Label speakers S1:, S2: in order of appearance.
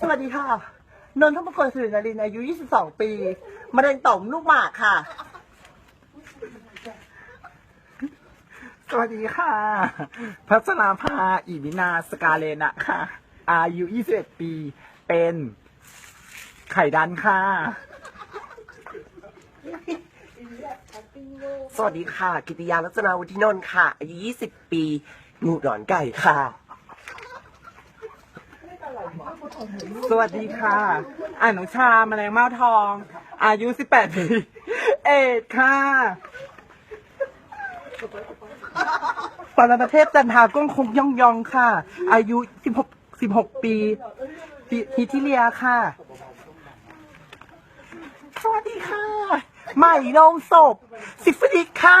S1: สวัสดีค่ะ นนทมงคลสิรินารินอายุ 22 ปีมะเร็งต่อมลูกหมากค่ะ
S2: สวัสดีค่ะ พัชราภาอิมินาสกาเลนะค่ะ อายุ 21 ปี เป็นไข่ดันค่ะ
S1: สวัสดีค่ะ กิติยาลักษณาวุฒินนท์ค่ะ อายุ 20 ปีงูหนอนไก่ค่ะ
S2: สวัสดีค่ะ อ่านุชาแมลงเม่าทอง อายุ 18 ปี เอ็ดค่ะปรประเทศจันทาก้องคงย่องยองค่ะ อายุ 16 16 ปีฮิทิเลียค่ะ สวัสดีค่ะ ใหม่ลงศพ สิฟดิกค่ะ